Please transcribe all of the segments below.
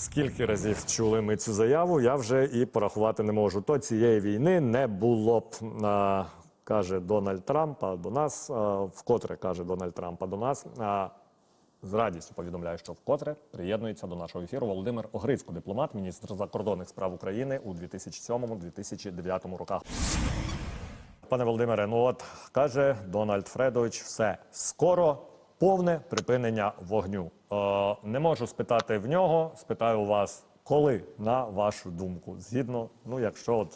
Скільки разів чули ми цю заяву, я вже і порахувати не можу. То цієї війни не було б, а, каже Дональд Трамп до нас, вкотре каже Дональд Трамп до нас. А, з радістю повідомляю, що вкотре приєднується до нашого ефіру Володимир Огрицько, дипломат, міністр закордонних справ України у 2007-2009 роках. Пане Володимире, ну от каже Дональд Фредович, все скоро повне припинення вогню. Е, не можу спитати в нього, спитаю вас, коли, на вашу думку, згідно, ну якщо от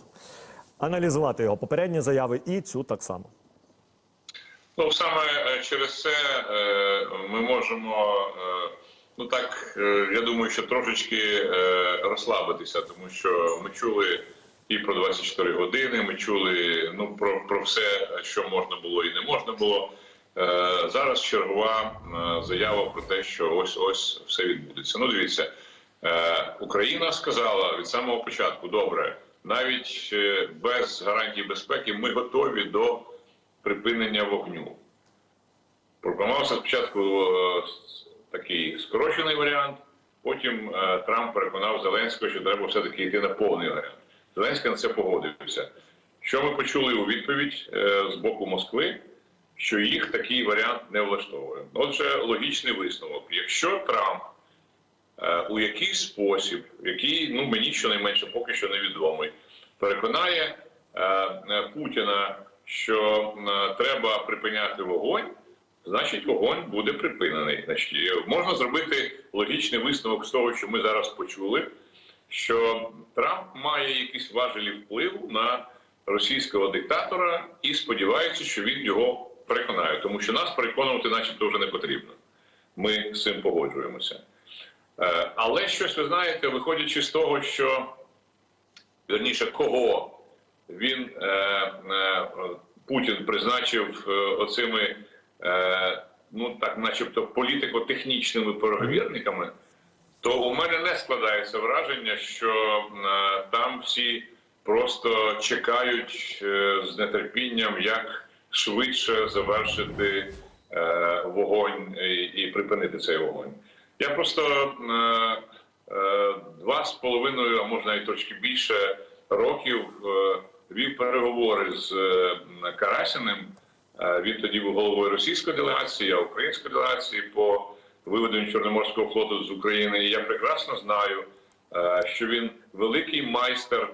аналізувати його попередні заяви і цю так само. Ну саме е, через це е, ми можемо, е, ну так е, я думаю, що трошечки е, розслабитися, тому що ми чули і про 24 години. Ми чули ну про, про все, що можна було і не можна було. Е, Зараз чергова е, заява про те, що ось ось все відбудеться. Ну, дивіться, е, Україна сказала від самого початку: добре, навіть без гарантій безпеки ми готові до припинення вогню. Пропонувався спочатку такий скорочений варіант. Потім Трамп переконав Зеленського, що треба все-таки йти на повний варіант. Зеленський на це погодився. Що ми почули у відповідь з боку Москви, що їх такий варіант не влаштовує. Отже, логічний висновок. Якщо Трамп е, у якийсь спосіб, який ну мені щонайменше поки що невідомий, переконає е, е, Путіна, що треба припиняти вогонь, значить вогонь буде припинений. Значить, можна зробити логічний висновок з того, що ми зараз почули, що Трамп має якісь важелі впливу на російського диктатора і сподівається, що він його переконає, тому що нас переконувати, начебто, вже не потрібно. Ми з цим погоджуємося. Е, Але щось ви знаєте, виходячи з того, що верніше кого він е, е, Путін призначив оцими, ну так, начебто, політико-технічними переговірниками, то у мене не складається враження, що там всі просто чекають з нетерпінням, як швидше завершити е, вогонь і, припинити цей вогонь. Я просто е, е, два з половиною, а можна і трошки більше років вів переговори з Карасіним. Він тоді був головою російської делегації, я української делегації по виведенню Чорноморського флоту з України. І я прекрасно знаю, що він великий майстер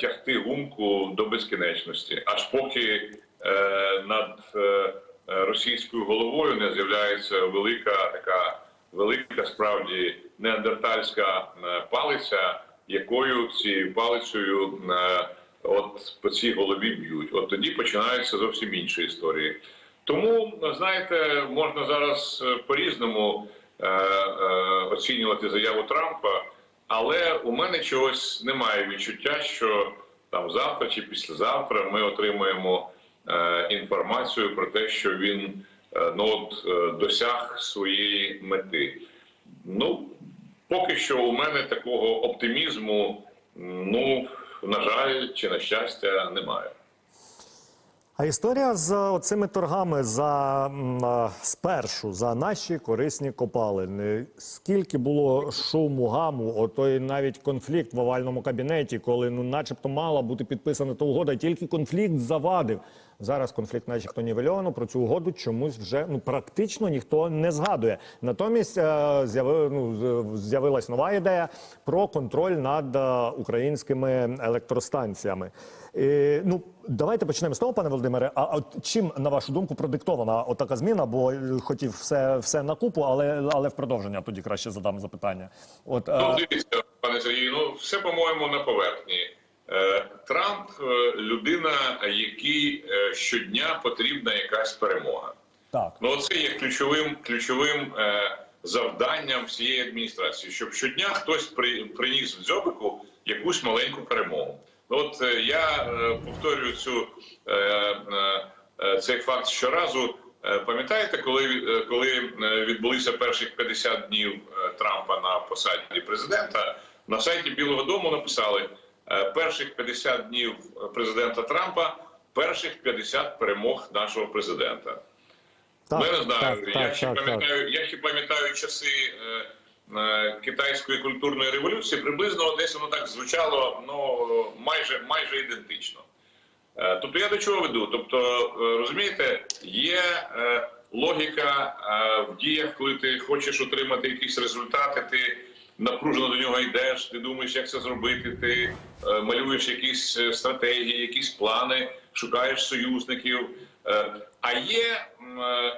тягти гумку до безкінечності, аж поки над е, е, російською головою не з'являється велика така велика справді неандертальська е, палиця, якою цією палицею е, от по цій голові б'ють. От тоді починаються зовсім інші історії. Тому знаєте, можна зараз е, по-різному е, е, оцінювати заяву Трампа, але у мене чогось немає відчуття, що там завтра чи післязавтра ми отримаємо е, інформацію про те, що він е, ну, от, е, досяг своєї мети. Ну, поки що у мене такого оптимізму, ну, на жаль, чи на щастя, немає. А історія з цими торгами за спершу за наші корисні копалини. Скільки було шуму, гаму, отой навіть конфлікт в овальному кабінеті, коли ну, начебто мала бути підписана та угода, тільки конфлікт завадив. Зараз конфлікт, начебто, нівельовано, про цю угоду чомусь вже ну практично ніхто не згадує. Натомість е, з'яви, ну, з'явилась нова ідея про контроль над е, українськими електростанціями. Е, ну, давайте почнемо з того, пане Володимире. А от чим, на вашу думку, продиктована отака зміна? Бо е, хотів все, все на купу, але, але в продовження тоді краще задам запитання. От, е, Ну, дивіться, пане Сергію, ну все по-моєму на поверхні. Е, Трамп людина, якій е, щодня потрібна якась перемога. так. Ну, це є ключовим ключовим завданням всієї адміністрації, щоб щодня хтось при, приніс в дзьобику якусь маленьку перемогу. Ну, От е, я е, повторюю цю е, цей факт щоразу. Пам'ятаєте, коли, коли відбулися перших 50 днів Трампа на посаді президента, на сайті Білого Дому написали перших 50 днів президента Трампа, перших 50 перемог нашого президента. Так, Ну, я не знаю. так, я, так, ще так, так. пам'ятаю, я ще пам'ятаю часи китайської культурної революції, приблизно десь воно так звучало ну майже майже ідентично. Е, Тобто я до чого веду? Тобто, е, розумієте, є е, логіка е, в діях, коли ти хочеш отримати якісь результати, ти напружено до нього йдеш, ти думаєш, як це зробити, ти е, малюєш якісь е, стратегії, якісь плани, шукаєш союзників. Е, А є е,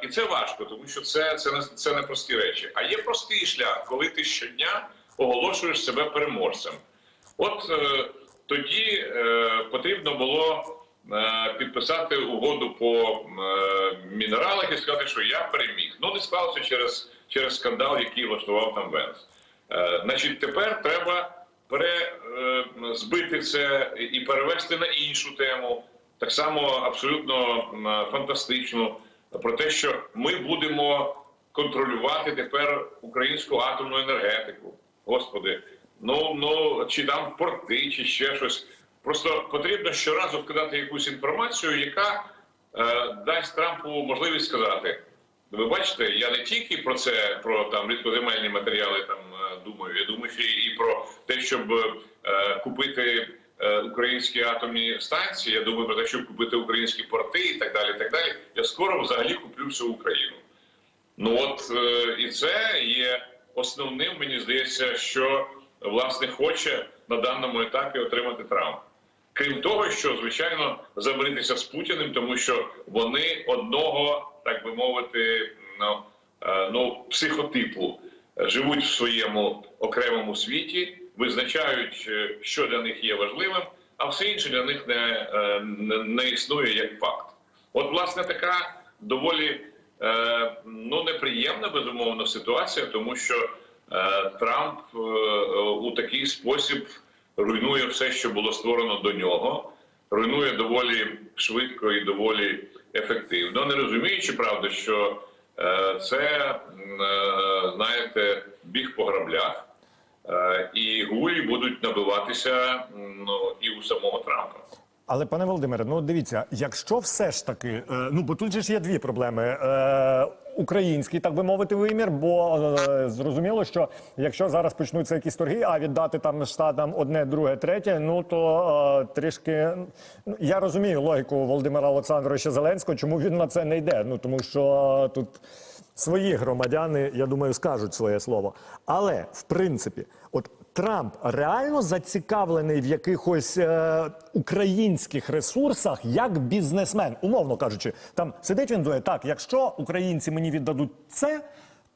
і це важко, тому що це, це, не, це не прості речі. А є простий шлях, коли ти щодня оголошуєш себе переможцем. От е, тоді е, потрібно було е, підписати угоду по е, мінералах і сказати, що я переміг. Ну не склалося через, через скандал, який влаштував там Венс. Е, значить, тепер треба пере, е, це і перевести на іншу тему, так само абсолютно м, фантастичну, про те, що ми будемо контролювати тепер українську атомну енергетику. Господи, ну ну чи там порти, чи ще щось. Просто потрібно щоразу вкидати якусь інформацію, яка е, дасть Трампу можливість сказати: ви бачите, я не тільки про це, про там рідкоземельні матеріали там е, думаю, я думаю, ще і про те, щоб е, купити українські атомні станції. Я думаю про те, щоб купити українські порти і так далі. І так далі. Я скоро взагалі куплю всю Україну. Ну от е, і це є основним, мені здається, що власне хоче на даному етапі отримати Трамп. Крім того, що звичайно замиритися з Путіним, тому що вони одного, так би мовити, ну, е, ну психотипу е, живуть в своєму окремому світі, визначають, е, що для них є важливим, а все інше для них не, е, не, не існує як факт. От, власне, така доволі е, ну неприємна безумовно ситуація, тому що Трамп у такий спосіб руйнує все, що було створено до нього, руйнує доволі швидко і доволі ефективно, не розуміючи, правда, що це знаєте біг по граблях. Е, І гулі будуть набиватися ну, і у самого Трампа. Але пане Володимире, ну дивіться, якщо все ж таки, е, ну бо тут же ж є дві проблеми. Е, Український, так би мовити, вимір, бо зрозуміло, що якщо зараз почнуться якісь торги, а віддати там штатам одне, друге, третє, ну то е, трішки ну, я розумію логіку Володимира Олександровича Зеленського, чому він на це не йде. Ну тому що тут свої громадяни, я думаю, скажуть своє слово. Але в принципі, от Трамп реально зацікавлений в якихось е, українських ресурсах як бізнесмен, умовно кажучи, там сидить він думає, так, якщо українці мені віддадуть це.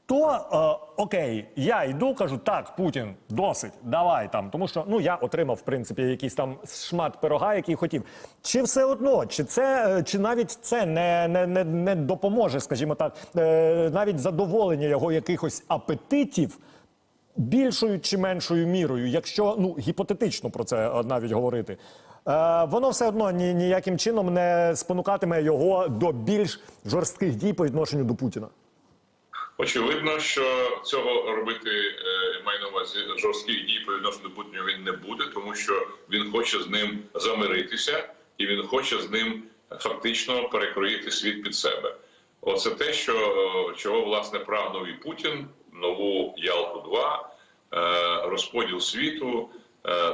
То е, окей, я йду, кажу, так, Путін, досить, давай там. Тому що ну я отримав в принципі якийсь там шмат пирога, який хотів. Чи все одно, чи це е, чи навіть це не, не, не, не допоможе, скажімо так, е, навіть задоволення його якихось апетитів більшою чи меншою мірою, якщо ну гіпотетично про це е, навіть говорити. Е, воно все одно ні, ніяким чином не спонукатиме його до більш жорстких дій по відношенню до Путіна. Очевидно, що цього робити е, маю на увазі жорстких дій по відношенню до Путіна він не буде, тому що він хоче з ним замиритися і він хоче з ним фактично перекроїти світ під себе. Оце те, що е, чого власне прагнув і Путін, нову Ялту 2 е, розподіл світу.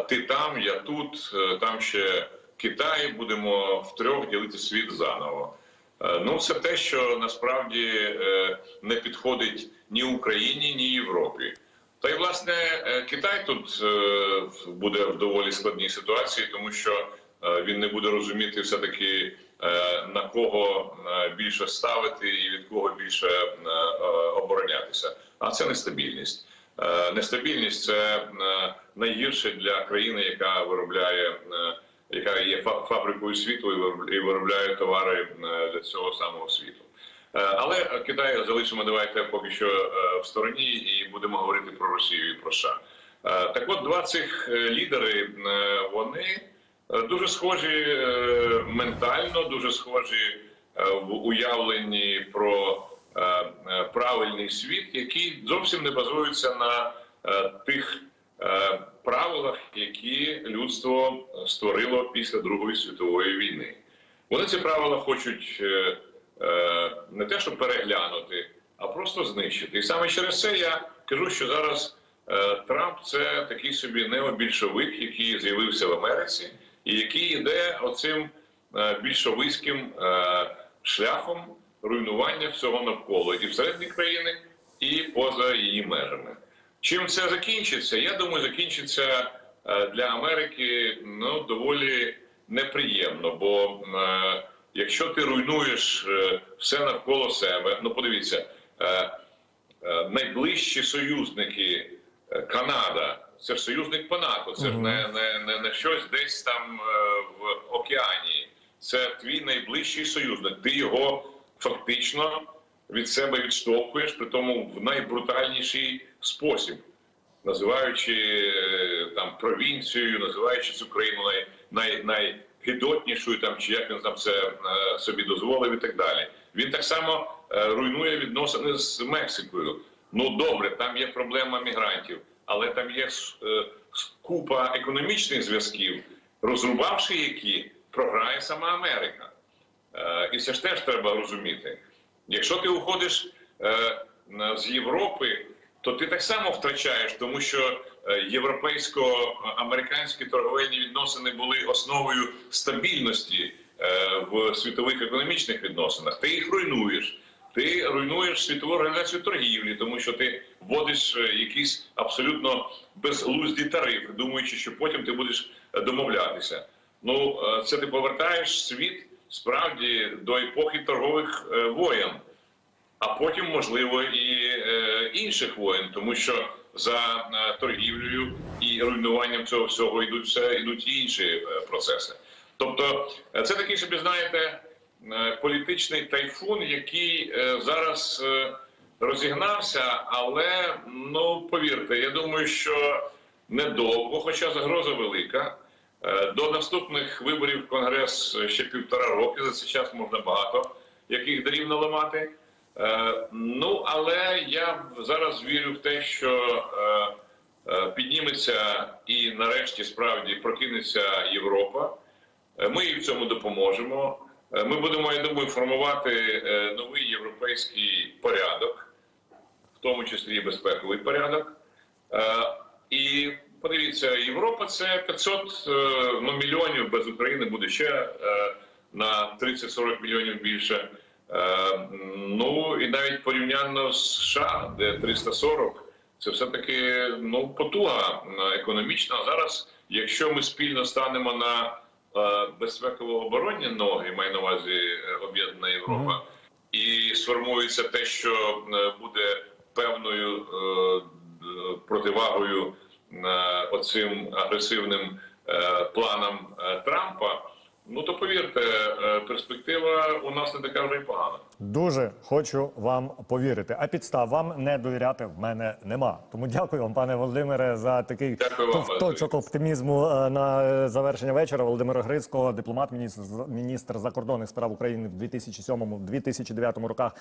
Ти там, я тут, там ще Китай. Будемо втрьох ділити світ заново. Е, Ну, це те, що насправді е, не підходить ні Україні, ні Європі. Та й власне е, Китай тут буде в доволі складній ситуації, тому що він не буде розуміти все таки на кого більше ставити і від кого більше оборонятися. А це нестабільність. Нестабільність це найгірше для країни, яка виробляє. Яка є фа- фабрикою світу і виробляє товари е, для цього самого світу. Е, Але Китай залишимо давайте поки що е, в стороні і будемо говорити про Росію і про США. Так от два цих лідери вони дуже схожі ментально, дуже схожі в уявленні про правильний світ, який зовсім не базується на тих правилах, які людство створило після Другої світової війни. Вони ці правила хочуть е, е, не те, щоб переглянути, а просто знищити. І саме через це я кажу, що зараз е, Трамп це такий собі необільшовик, який з'явився в Америці, і який йде оцим більшовицьким шляхом руйнування всього навколо і всередині країни, і поза її межами. Чим це закінчиться? Я думаю, закінчиться е, для Америки ну доволі неприємно. Бо е, якщо ти руйнуєш е, все навколо себе, ну подивіться, е, е, найближчі союзники е, Канада, це ж союзник по НАТО, це ж не, не, не, не щось десь там в океані. Це твій найближчий союзник. Ти його фактично від себе відштовхуєш, при тому в найбрутальніший спосіб, називаючи е, там провінцією, називаючи цю країну най, най, найгидотнішою, там чи як він там це е, собі дозволив, і так далі. Він так само е, руйнує відносини з Мексикою. Ну добре, там є проблема мігрантів, але там є купа економічних зв'язків, розрубавши які програє сама Америка. І це ж теж треба розуміти. Якщо ти уходиш е, з Європи, то ти так само втрачаєш, тому що е, європейсько-американські торговельні відносини були основою стабільності е, в світових економічних відносинах. Ти їх руйнуєш. Ти руйнуєш світову організацію торгівлі, тому що ти вводиш е, якісь абсолютно безглузді тарифи, думаючи, що потім ти будеш домовлятися. Ну е, це ти повертаєш світ справді до епохи торгових е, воєн, а потім, можливо, і е, інших воєн, тому що за е, торгівлею і руйнуванням цього всього йдуть все йдуть інші процеси. Тобто, це такий собі, знаєте, політичний тайфун, який зараз розігнався, але ну повірте, я думаю, що недовго, хоча загроза велика. Е, До наступних виборів Конгрес ще півтора роки. За цей час можна багато яких дрів наламати. Е, Ну але я зараз вірю в те, що е, підніметься і нарешті справді прокинеться Європа. Ми їй в цьому допоможемо. Ми будемо, я думаю, формувати новий європейський порядок, в тому числі і безпековий порядок. І подивіться, Європа це 500 е, ну, мільйонів без України буде ще е, на 30-40 мільйонів більше. Е, Ну і навіть порівняно з США, де 340, це все таки ну потуга економічна. Зараз, якщо ми спільно станемо на е, безпеково-оборонні ноги, маю на увазі об'єднана Європа, і сформується те, що буде певною противагою оцим агресивним е, планам е, Трампа. Ну то повірте, е, перспектива у нас не така вже й погана. Дуже хочу вам повірити. А підстав вам не довіряти в мене нема. Тому дякую вам, пане Володимире, за такий вам, точок оптимізму е, на е, завершення вечора. Володимира Грицького, дипломат, міністр, міністр закордонних справ України в 2007-2009 роках.